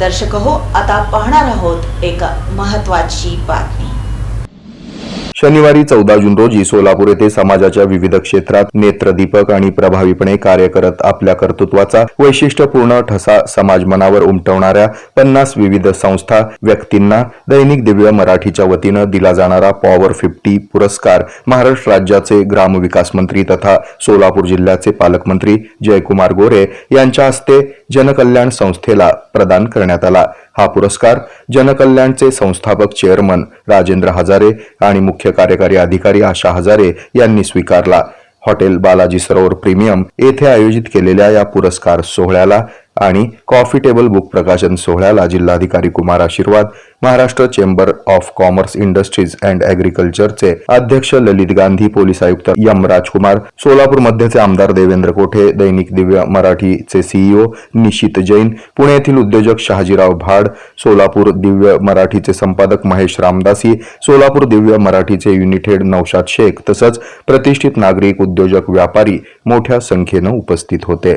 दर्शक हो आता पाहणार आहोत एक महत्वाची बातमी. शनिवारी चौदा जून रोजी सोलापूर येथे समाजाच्या विविध क्षेत्रात नेत्रदीपक आणि प्रभावीपणे कार्य करत आपल्या कर्तृत्वाचा वैशिष्ट्यपूर्ण ठसा समाज मनावर उमटवणाऱ्या पन्नास विविध संस्था व्यक्तींना दैनिक दिव्य मराठीच्या वतीनं दिला जाणारा पॉवर फिफ्टी पुरस्कार महाराष्ट्र राज्याचे ग्रामविकास मंत्री तथा सोलापूर जिल्ह्याचे पालकमंत्री जयकुमार गोरे यांच्या हस्ते जनकल्याण संस्थेला प्रदान करण्यात आला. हा पुरस्कार जनकल्याणचे संस्थापक चेअरमन राजेंद्र हजारे आणि मुख्य कार्यकारी अधिकारी आशा हजारे यांनी स्वीकारला. हॉटेल बालाजी सरोवर प्रीमियम येथे आयोजित केलेल्या या पुरस्कार सोहळ्याला आणि कॉफी टेबल बुक प्रकाशन सोहळ्याला जिल्हाधिकारी Kumar Ashirwad Maharashtra chamber of commerce industries and अॅग्रिकल्चरचे अध्यक्ष ललित गांधी पोलीस आयुक्त यम राजकुमार सोलापूर मध्यचे आमदार देवेंद्र कोठे दैनिक दिव्य मराठीचे सीईओ निशित जैन पुणे येथील उद्योजक शहाजीराव भाड सोलापूर दिव्य मराठीचे संपादक महेश रामदासी सोलापूर दिव्य मराठीचे युनिटेड नौशाद शेख तसंच प्रतिष्ठित नागरिक उद्योजक व्यापारी मोठ्या संख्येनं उपस्थित होते.